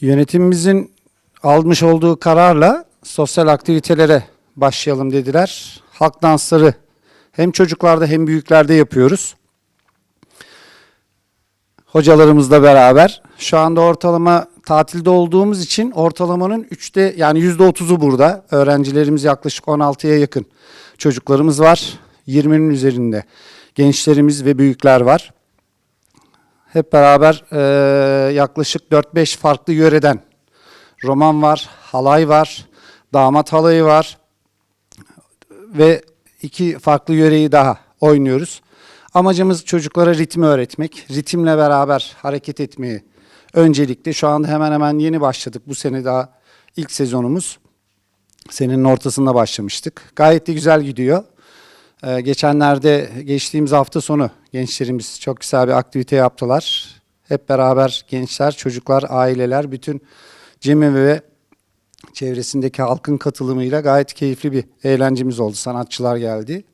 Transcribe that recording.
Yönetimimizin almış olduğu kararla sosyal aktivitelere başlayalım dediler. Halk dansları hem çocuklarda hem büyüklerde yapıyoruz. Hocalarımızla beraber. Şu anda ortalama tatilde olduğumuz için ortalamanın üçte yani yüzde otuzu burada. Öğrencilerimiz yaklaşık 16'ya yakın çocuklarımız var. 20'nin üzerinde gençlerimiz ve büyükler var. Hep beraber eee, yaklaşık 4-5 farklı yöreden roman var, halay var, damat halayı var ve iki farklı yöreyi daha oynuyoruz. Amacımız çocuklara ritmi öğretmek, ritimle beraber hareket etmeyi öncelikle. Şu anda hemen hemen yeni başladık. Bu sene daha ilk sezonumuz. Senenin ortasında başlamıştık. Gayet de güzel gidiyor. Ee, geçenlerde geçtiğimiz hafta sonu gençlerimiz çok güzel bir aktivite yaptılar. Hep beraber gençler, çocuklar, aileler, bütün Cemil ve çevresindeki halkın katılımıyla gayet keyifli bir eğlencemiz oldu. Sanatçılar geldi.